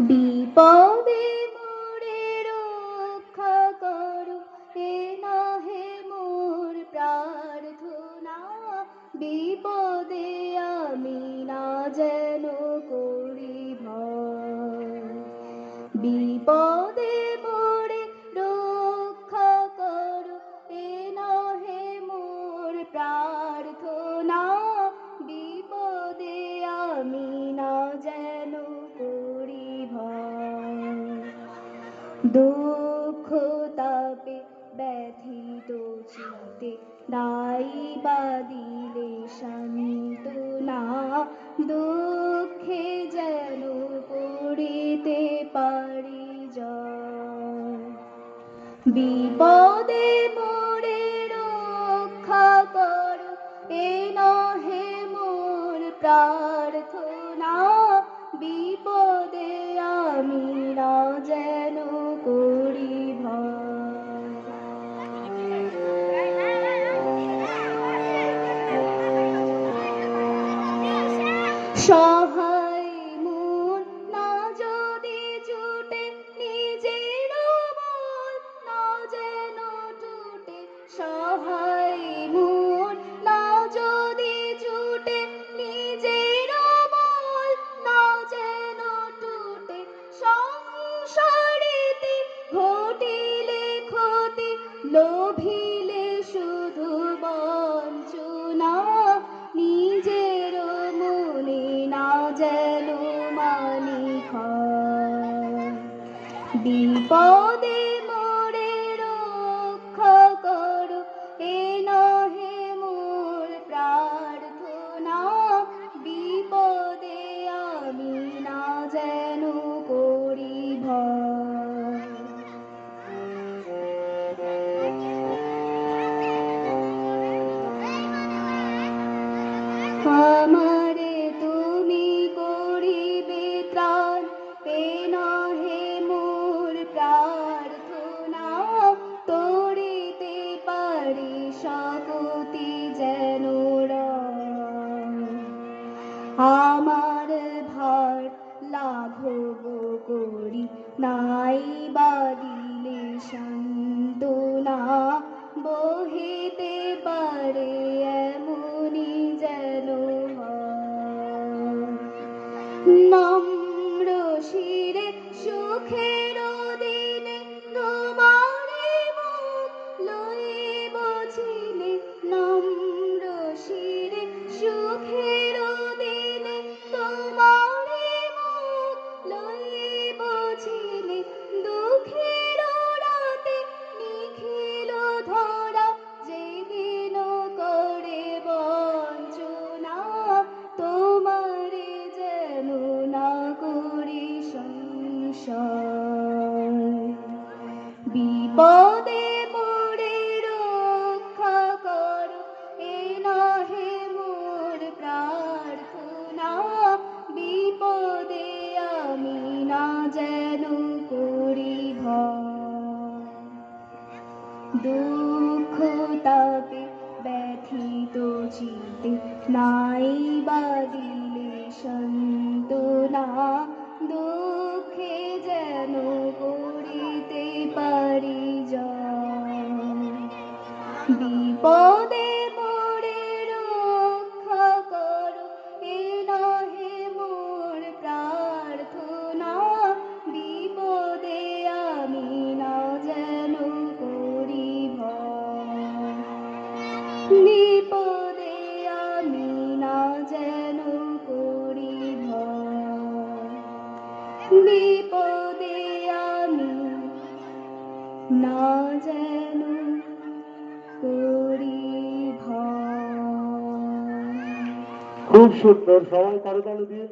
বিপদে মোরে রক্ষা করো। এ নাহে মোর প্রার্থনা, বিপদে আমি না যেন করি ভয়। বিপদে দুঃখ তাপে ব্যথিত চিতে নাই বাদিলে শান্তনা দুঃখে যেন পড়িতে পারি বিপদে মোরে রক্ষা করো, এ নহে মোর প্রার্থনা সহায় মন না যদি জুটে নিজের বল না যেন টুটে সহায় মন না যদি জুটে নিজের বল না যেন টুটে সংসারেতে ঘটিলে ক্ষতি লোভিলে বিপদে মোরে রক্ষা করো। এ নহে মোর প্রার্থনা, বিপদে আমি না যেন করি ভয়। আমারে আমার ভার লাঘব করি নাই বাদিলে সান্তনা বহিতে পারে এমনি যেন। নম্র শিরে সুখের দিনে বিপদে মোরে রক্ষা করো। এ নহে মোর প্রার্থনা। বিপদে আমি না যেন করি দুঃখ তাপে ব্যথিত চিতে নাই বাদিলে সন্তনা। খুব সুন্দর সবাই তালে তালে দিয়ে